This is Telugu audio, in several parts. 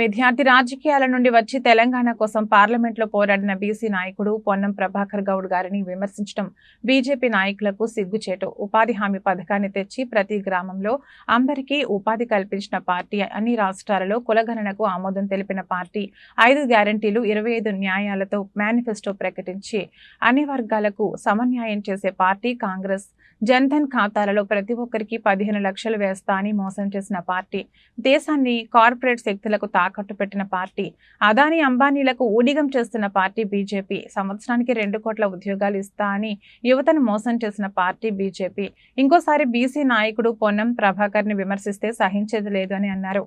విద్యార్థి రాజకీయాల నుండి వచ్చి తెలంగాణ కోసం పార్లమెంట్లో పోరాడిన బీసీ నాయకుడు పొన్నం ప్రభాకర్ గౌడ్ గారిని విమర్శించడం బీజేపీ నాయకులకు సిగ్గుచేటు. ఉపాధి హామీ పథకాన్ని తెచ్చి ప్రతి గ్రామంలో అందరికీ ఉపాధి కల్పించిన పార్టీ అన్ని రాష్ట్రాలలో కులగణనకు ఆమోదం తెలిపిన పార్టీ. ఐదు గ్యారంటీలు ఇరవై ఐదు న్యాయాలతో మేనిఫెస్టో ప్రకటించి అన్ని వర్గాలకు సమన్యాయం చేసే పార్టీ కాంగ్రెస్. జన్ధన్ ఖాతాలలో ప్రతి ఒక్కరికి పదిహేను లక్షలు వేస్తా అని మోసం చేసిన పార్టీ దేశాన్ని కార్పొరేట్ శక్తులకు తాకట్టు పెట్టిన పార్టీ అదాని అంబానీలకు ఊడిగం చేస్తున్న పార్టీ బీజేపీ సంవత్సరానికి రెండు కోట్ల ఉద్యోగాలు ఇస్తా అని యువతను మోసం చేసిన పార్టీ బీజేపీ. ఇంకోసారి బీసీ నాయకుడు పొన్నం ప్రభాకర్ని విమర్శిస్తే సహించేది లేదు అని అన్నారు.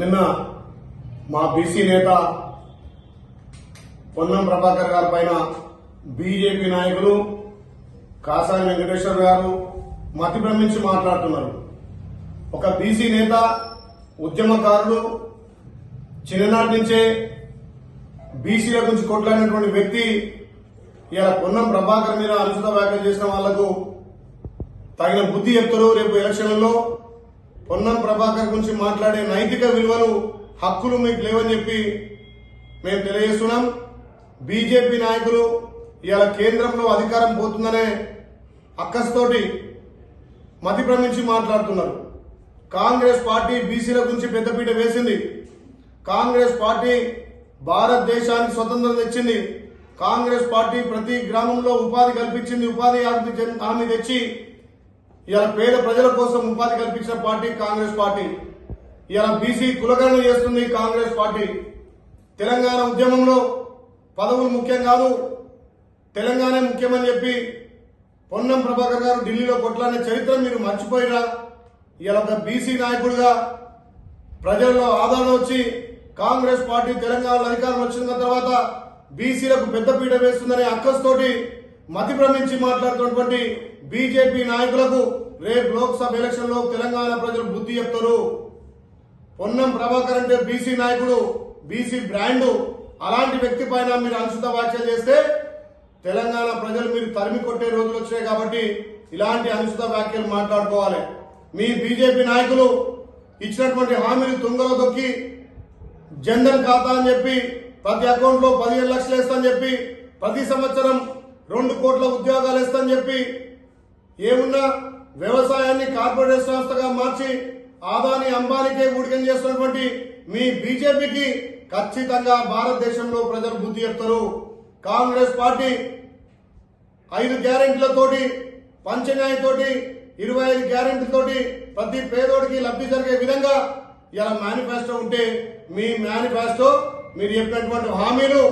నిన్న మా బీసీ నేత పొన్నం ప్రభాకర్ గారి పైన బీజేపీ నాయకులు కాసాని వెంకటేశ్వర గారు మతి భ్రమించి మాట్లాడుతున్నారు. ఒక బీసీ నేత ఉద్యమకారుడు చిన్ననాటి నుంచే బీసీల గురించి కొట్లాడినటువంటి వ్యక్తి ఇలా పొన్నం ప్రభాకర్ మీద అనుచిత వ్యాఖ్యలు చేసిన వాళ్ళకు తగిన బుద్ధి చెప్తారు రేపు ఎలక్షన్లలో పొన్నం ప్రభాకర్ గురించి మాట్లాడే నైతిక విలువలు హక్కులు మీకు లేవని చెప్పి మేము తెలియజేస్తున్నాం. బీజేపీ నాయకులు ఇవాళ కేంద్రంలో అధికారం పోతుందనే అక్కస్తోటి మతి భ్రమించి మాట్లాడుతున్నారు. కాంగ్రెస్ పార్టీ బీసీల గురించి పెద్దపీట వేసింది. కాంగ్రెస్ పార్టీ భారతదేశానికి స్వతంత్రం తెచ్చింది. కాంగ్రెస్ పార్టీ ప్రతి గ్రామంలో ఉపాధి కల్పించింది. ఉపాధి హామీ తెచ్చి ఇలా పేద ప్రజల కోసం ఉపాధి కల్పించిన పార్టీ కాంగ్రెస్ పార్టీ. ఇలా బీసీ కులగణన చేస్తుంది కాంగ్రెస్ పార్టీ. తెలంగాణ ఉద్యమంలో పదవులు ముఖ్యం కాదు. తెలంగాణ ముఖ్యమని చెప్పి పొన్నం ప్రభాకర్ గారు ఢిల్లీలో కొట్లాడిన చరిత్ర మీరు మర్చిపోయినా ఇలా ఒక బీసీ నాయకుడిగా ప్రజల్లో ఆదరణ వచ్చి కాంగ్రెస్ పార్టీ తెలంగాణలో అధికారం వచ్చిన తర్వాత బీసీలకు పెద్దపీట వేస్తుందనే అక్కస్తోటి మతి భ్రమించి మాట్లాడుతున్నటువంటి బీజేపీ నాయకులకు రేపు లోక్సభ ఎలక్షన్లో తెలంగాణ ప్రజలు బుద్ధి చెప్తారు. పొన్నం ప్రభాకర్ అంటే బీసీ నాయకుడు బీసీ బ్రాండ్. అలాంటి వ్యక్తి పైన మీరు అనుచిత వ్యాఖ్యలు చేస్తే తెలంగాణ ప్రజలు మీరు తరిమి కొట్టే రోజులు వచ్చాయి కాబట్టి ఇలాంటి అనుచిత వ్యాఖ్యలు మాట్లాడుకోవాలి. మీ బీజేపీ నాయకులు ఇచ్చినటువంటి హామీలు తుంగలో దొక్కి జన్ధన్ ఖాతా అని చెప్పి ప్రతి అకౌంట్లో పదిహేను లక్షలు అని చెప్పి ప్రతి సంవత్సరం రెండు కోట్ల ఉద్యోగాలు ఇస్తా చెప్పి ఏమున్నా వ్యవసాయాన్ని కార్పొరేట్ సంస్థగా మార్చి ఆదాని అంబానీకే ఊడికం చేస్తున్నటువంటి మీ బీజేపీకి ఖచ్చితంగా భారతదేశంలో ప్రజలు బుద్ధి చెప్తారు. కాంగ్రెస్ పార్టీ ఐదు గ్యారెంటీలతోటి పంచన్యాయతోటి ఇరవై ఐదు గ్యారెంటీలతోటి ప్రతి పేదోడికి లబ్ధి జరిగే విధంగా ఇలా మేనిఫెస్టో ఉంటే మీ మేనిఫెస్టో మీరు చెప్పినటువంటి హామీలు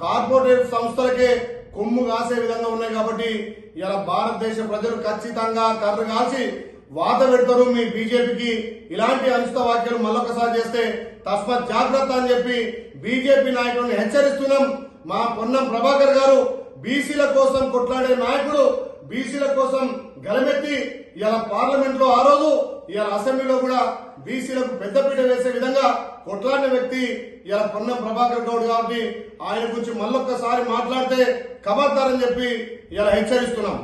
కార్పొరేట్ సంస్థలకే కొమ్ము కాసే విధంగా ఉన్నాయి కాబట్టి ఇలా భారతదేశ ప్రజలు ఖచ్చితంగా కర్ర కాల్చి వాత పెడతారు మీ బీజేపీకి. ఇలాంటి అనుచిత వాక్యాలు మళ్ళొకసారి చేస్తే తస్మత్ జాగ్రత్త అని చెప్పి బీజేపీ నాయకులను హెచ్చరిస్తున్నాం. మా పొన్నం ప్రభాకర్ గారు బీసీల కోసం కొట్లాడే నాయకుడు బీసీల కోసం గలమెత్తి ఇలా పార్లమెంట్లో ఆ రోజు ఇలా అసెంబ్లీలో కూడా బీసీలకు పెద్దపీట వేసే విధంగా కొట్లాడిన వ్యక్తి ఇలా పొన్నం ప్రభాకర్ గౌడ్ కాబట్టి ఆయన గురించి మళ్ళొక్కసారి మాట్లాడితే ఖబర్దారని చెప్పి ఇలా హెచ్చరిస్తున్నాం.